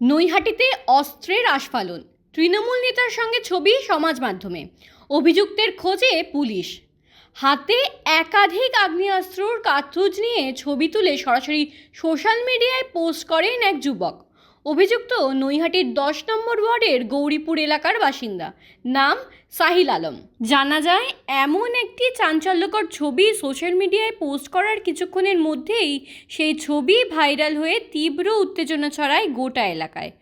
নৈহাটিতে অস্ত্রের আস্ফালন। তৃণমূল নেতার সঙ্গে ছবি সমাজ মাধ্যমে। অভিযুক্তের খোঁজে পুলিশ। হাতে একাধিক আগ্নেয়াস্ত্রর কার্তুজ নিয়ে ছবি তুলে সরাসরি সোশ্যাল মিডিয়ায় পোস্ট করেন এক যুবক। অভিযুক্ত নৈহাটির দশ নম্বর ওয়ার্ডের গৌরীপুর এলাকার বাসিন্দা, নাম সাহিল আলম। জানা যায়, এমন একটি চাঞ্চল্যকর ছবি সোশ্যাল মিডিয়ায় পোস্ট করার কিছুক্ষণের মধ্যেই সেই ছবি ভাইরাল হয়ে তীব্র উত্তেজনা ছড়ায় গোটা এলাকায়।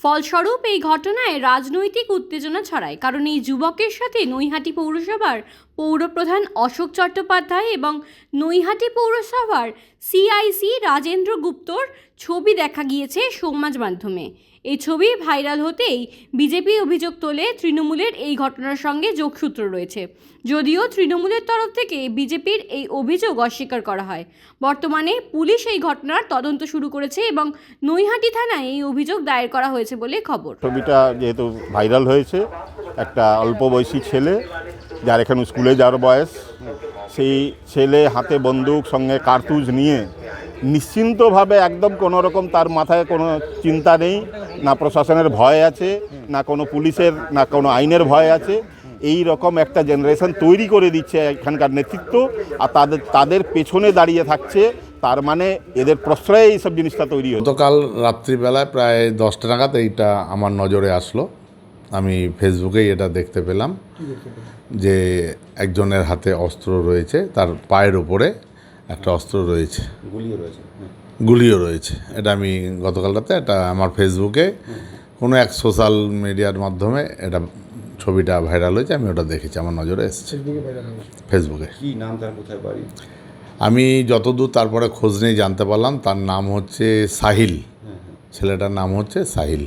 ফলস্বরূপ, এই ঘটনায় রাজনৈতিক উত্তেজনা ছড়ায়, কারণ এই যুবকের সাথে নৈহাটি পৌরসভার পৌরপ্রধান অশোক চট্টোপাধ্যায় এবং নৈহাটি পৌরসভার সিআইসি রাজেন্দ্র গুপ্তর ছবি দেখা গিয়েছে সমাজ মাধ্যমে। এই ছবি ভাইরাল হতেই বিজেপি অভিযোগ তোলে তৃণমূলের এই ঘটনার সঙ্গে যোগসূত্র রয়েছে। যদিও তৃণমূলের তরফ থেকে বিজেপির এই অভিযোগ অস্বীকার করা হয়। বর্তমানে পুলিশ এই ঘটনার তদন্ত শুরু করেছে এবং নৈহাটি থানায় এই অভিযোগ দায়ের করা হয়েছে বলে খবর। ছবিটা যেহেতু ভাইরাল হয়েছে, একটা অল্প বয়সী ছেলে যার এখানে স্কুলে যাওয়ার বয়স, সেই ছেলে হাতে বন্দুক, সঙ্গে কার্তুজ নিয়ে নিশ্চিন্তভাবে একদম কোনো রকম তার মাথায় কোনো চিন্তা নেই, না প্রশাসনের ভয় আছে, না কোনো পুলিশের, না কোনো আইনের ভয় আছে। এই রকম একটা জেনারেশন তৈরি করে দিচ্ছে এখানকার নেতৃত্ব আর তাদের তাদের পেছনে দাঁড়িয়ে থাকছে। তার মানে এদের প্রশ্রয়ে এইসব জিনিসটা তৈরি হচ্ছে। গতকাল রাত্রিবেলায় প্রায় দশটা নাগাদ এইটা আমার নজরে আসলো। আমি ফেসবুকেই এটা দেখতে পেলাম যে একজনের হাতে অস্ত্র রয়েছে তার পায়ের ওপরে একটা অস্ত্র রয়েছে। গুলিও রয়েছে হ্যাঁ। গুলিও রয়েছে। এটা আমি গতকাল রাতে এটা আমার ফেসবুকে কোনো এক সোশ্যাল মিডিয়ার মাধ্যমে এটা ছবিটা ভাইরাল হয়েছে আমি ওটা দেখেছি আমার নজরে এসেছে। ফেসবুকে কি নাম তার কোথায় বাড়ি? আমি যতদূর তারপরে খোঁজ নিয়ে জানতে পারলাম তার নাম হচ্ছে সাহিল। ছেলেটার নাম হচ্ছে সাহিল।